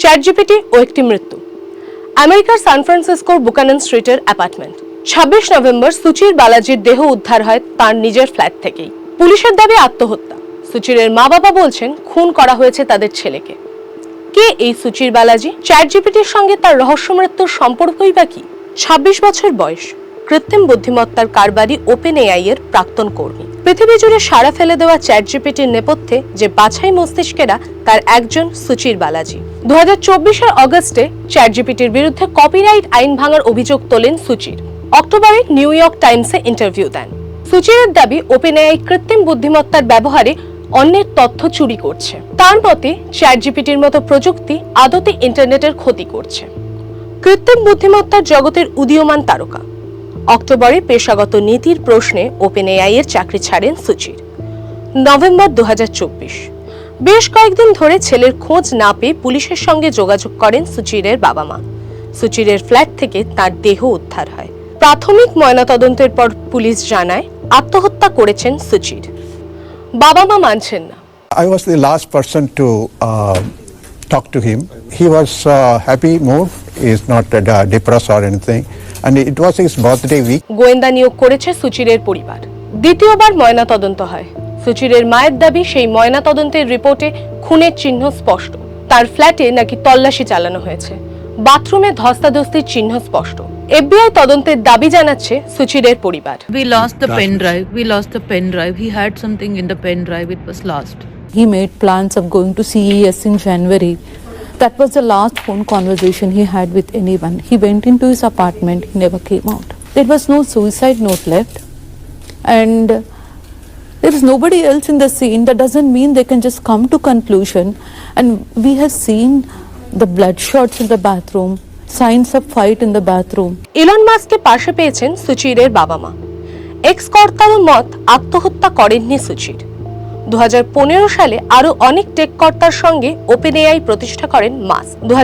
Chat GPT ও একটি মৃত্যু। আমেরিকার সান ফ্রান্সিসকোর বুকানন স্ট্রিটের অ্যাপার্টমেন্ট। ছাব্বিশ নভেম্বর সুচির বালাজির দেহ উদ্ধার হয় তার নিজের ফ্ল্যাট থেকেই। পুলিশের দাবি আত্মহত্যা। সুচিরের মা বাবা বলছেন, খুন করা হয়েছে তাদের ছেলেকে। কে এই সুচির বালাজি? চ্যাট জিপিটির সঙ্গে তার রহস্য মৃত্যুর সম্পর্কই বা কি? ছাব্বিশ বছর বয়স। কৃত্রিম বুদ্ধিমত্তার কারবারি ওপেন এআই এর প্রাক্তন কর্মী। পৃথিবী জুড়ে সাড়া ফেলে দেওয়া চ্যাট জিপিটির নেপথ্যে যে বাছাই মস্তিষ্কেরা, তার একজন সুচির বালাজি। দু হাজার চব্বিশের অগস্টে চ্যাট জিপিটির বিরুদ্ধে কপিরাইট আইন ভাঙার অভিযোগ তোলেন সুচির। অক্টোবরে নিউ ইয়র্ক টাইমসে ইন্টারভিউ দেন। সুচিরের দাবি ওপেন এআই কৃত্রিম বুদ্ধিমত্তার ব্যবহারে অন্যের তথ্য চুরি করছে। তার মতে চ্যাট জিপিটির মতো প্রযুক্তি আদতে ইন্টারনেটের ক্ষতি করছে। কৃত্রিম বুদ্ধিমত্তার জগতের উদীয়মান তারকা। অক্টোবরে পেশাগত নীতির প্রশ্নে ওপেন এআই এর চাকরি ছাড়েন সুচির নভেম্বর দু হাজার চব্বিশ বেশ কয়েকদিন ধরে ছেলের খোঁজ না পেয়ে পুলিশের সঙ্গে যোগাযোগ করেন সুচিরের বাবা মা সুচিরের ফ্ল্যাট থেকে তার দেহ উদ্ধার হয় প্রাথমিক ময়নাতদন্তের পর পুলিশ জানায় আত্মহত্যা করেছেন সুচির বাবা মা মানছেন না I was the last person to uh, talk to him. He was uh, happy mood. He is not uh, depressed or anything. And it was his birthday week. গোয়েন্দা নিয়োগ করেছে সুচিরের পরিবার দ্বিতীয়বার ময়না তদন্ত হয় সুচিরের মায়ের দাবি সেই ময়না তদন্তের রিপোর্টে খুনের চিহ্ন স্পষ্ট তার ফ্ল্যাটে নাকি তল্লাশি চালানো হয়েছে বাথরুমে ধস্তাধস্তির চিহ্ন স্পষ্ট এফবিআই তদন্তের দাবি জানাচ্ছে সুচিরের পরিবার We lost the pen drive. We lost the pen drive. He had something in the pen drive. It was lost. He made plans of going to CES in January. That was the last phone conversation he had with anyone. He went into his apartment, he never came out. There was no suicide note left, and there is nobody else in the scene. That doesn't mean they can just come to conclusion. And we have seen the bloodshots in the bathroom, signs of fight in the bathroom. Elon মাস্ককে পাশে পেয়েছেন সুচিরের বাবা মা x কর্তারও মত আত্মহত্যা করেননি সুচির দু হাজার পনেরো সালে আরও অনেক টেক কর্তার সঙ্গে ওপেন এআই প্রতিষ্ঠা করেন মাস্ক। দু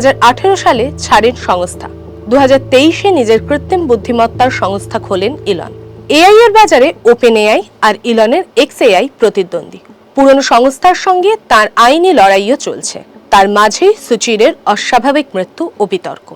সালে ছাড়েন সংস্থা। দু তেইশে নিজের কৃত্রিম বুদ্ধিমত্তার সংস্থা খোলেন ইলন। এআই এর বাজারে ওপেন এআই আর ইলনের এক্স এআই প্রতিদ্বন্দ্বী। পুরনো সংস্থার সঙ্গে তার আইনি লড়াইও চলছে। তার মাঝেই সুচিরের অস্বাভাবিক মৃত্যু ও বিতর্ক।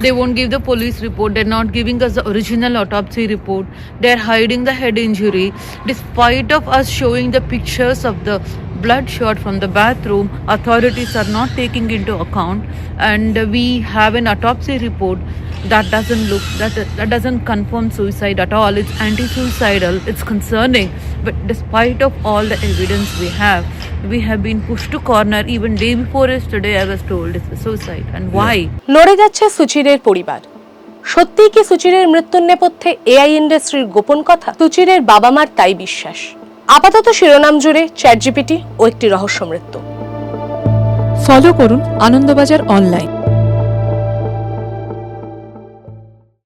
They won't give the police report. They're not giving us the original autopsy report. They're hiding the head injury. Despite of us showing the pictures of the bloodshot from the bathroom, authorities are not taking into account. And we have an autopsy report that doesn't look that that doesn't confirm suicide at all. It's anti-suicidal. It's concerning. But despite of all the evidence we have, we have been pushed to corner. Even day before yesterday, I was told it's a suicide. And why? লড়ে যাচ্ছে সুচিরের পরিবার সত্যিই কি সুচিরের মৃত্যুর নেপথ্যে AI ইন্ডাস্ট্রির গোপন কথা সুচিরের বাবা মার তাই বিশ্বাস আপাতত শিরোনাম জুড়ে চ্যাট জিপিটি ও একটি রহস্য মৃত্যু ফলো করুন আনন্দবাজার অনলাইন